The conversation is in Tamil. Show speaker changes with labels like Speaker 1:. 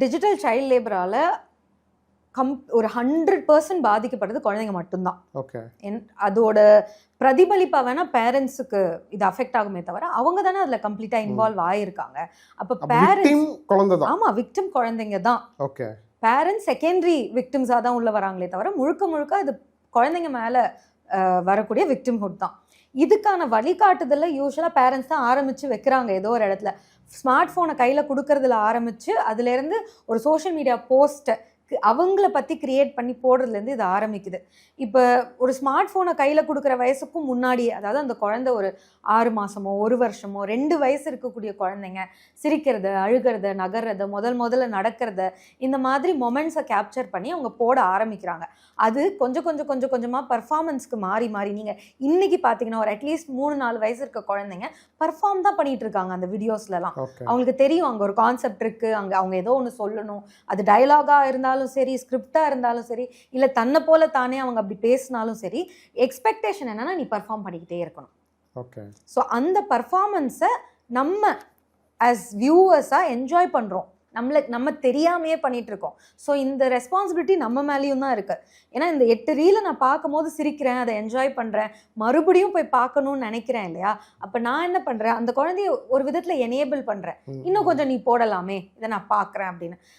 Speaker 1: டிஜிட்டல் சைல்ட் லேபரால கம் ஒரு ஹண்ட்ரட் பர்சன்ட் பாதிக்கப்படுறது குழந்தைங்க மட்டும்தான்.
Speaker 2: ஓகே
Speaker 1: என் அதோட பிரதிபலிப்பா வேணா பேரண்ட்ஸுக்கு இது அஃபெக்ட் ஆகுமே தவிர அவங்க தானே அதுல கம்ப்ளீட்டா இன்வால்வ் ஆயிருக்காங்க. அப்ப பேரண்ட்ஸ்
Speaker 2: குழந்தை தான்.
Speaker 1: ஆமா விக்டிம் குழந்தைங்க தான்.
Speaker 2: ஓகே
Speaker 1: பேரண்ட்ஸ் செகண்டரி விக்டிம்ஸாக தான் உள்ள வராங்களே தவிர முழுக்க முழுக்க அது குழந்தைங்க மேலே வரக்கூடிய விக்டிம்ஹுட் தான். இதுக்கான வழிகாட்டுதலில் யூஸ்வலாக பேரண்ட்ஸ் தான் ஆரம்பித்து வைக்கிறாங்க ஏதோ ஒரு இடத்துல. ஸ்மார்ட் ஃபோனை கையில் கொடுக்கறதுல ஆரம்பித்து அதுலேருந்து ஒரு சோஷியல் மீடியா போஸ்ட்டை அவங்கள பற்றி கிரியேட் பண்ணி போடுறதுலேருந்து இது ஆரம்பிக்குது. இப்போ ஒரு ஸ்மார்ட் ஃபோனை கையில் கொடுக்குற வயசுக்கும் முன்னாடி அதாவது அந்த குழந்தை ஒரு ஆறு மாதமோ ஒரு வருஷமோ ரெண்டு வயசு இருக்கக்கூடிய குழந்தைங்க சிரிக்கிறத அழுகிறத நகர்றத முதல் முதல்ல நடக்கிறத இந்த மாதிரி மொமெண்ட்ஸை கேப்சர் பண்ணி அவங்க போட ஆரம்பிக்கிறாங்க. அது கொஞ்சம் கொஞ்சம் கொஞ்சம் கொஞ்சமாக பர்ஃபார்மன்ஸ்க்கு மாறி மாறி நீங்கள் இன்னைக்கு பார்த்தீங்கன்னா ஒரு அட்லீஸ்ட் மூணு நாலு வயசு இருக்க குழந்தைங்க பர்ஃபார்ம் தான் பண்ணிட்டு இருக்காங்க அந்த வீடியோஸ்லலாம் அவங்களுக்கு தெரியும் அங்கே ஒரு கான்செப்ட் இருக்கு அங்கே அவங்க ஏதோ ஒன்று சொல்லணும் அது டயலாகாக இருந்தாலும் சரி ஸ்கிரிப்டாக இருந்தாலும் சரி இல்லை தன்னை போல தானே அவங்க அப்படி பேசினாலும் சரி எக்ஸ்பெக்டேஷன் என்னன்னா நீ பர்ஃபார்ம் பண்ணிக்கிட்டே இருக்கணும்.
Speaker 2: ஓகே
Speaker 1: ஸோ அந்த பர்ஃபார்மன்ஸை நம்ம ஆஸ் வியூவர்ஸாக என்ஜாய் பண்ணுறோம் நம்மள நம்ம தெரியாமையே பண்ணிட்டு இருக்கோம். ஸோ இந்த ரெஸ்பான்சிபிலிட்டி நம்ம மேலேயும் தான் இருக்கு. ஏன்னா இந்த எட்டு ரீலை நான் பார்க்கும்போது சிரிக்கிறேன் அதை என்ஜாய் பண்ணுறேன் மறுபடியும் போய் பார்க்கணும்னு நினைக்கிறேன் இல்லையா? அப்போ நான் என்ன பண்ணுறேன் அந்த குழந்தைய ஒரு விதத்தில் எனேபிள் பண்ணுறேன் இன்னும் கொஞ்சம் நீ போடலாமே இதை நான் பார்க்குறேன் அப்படின்னு.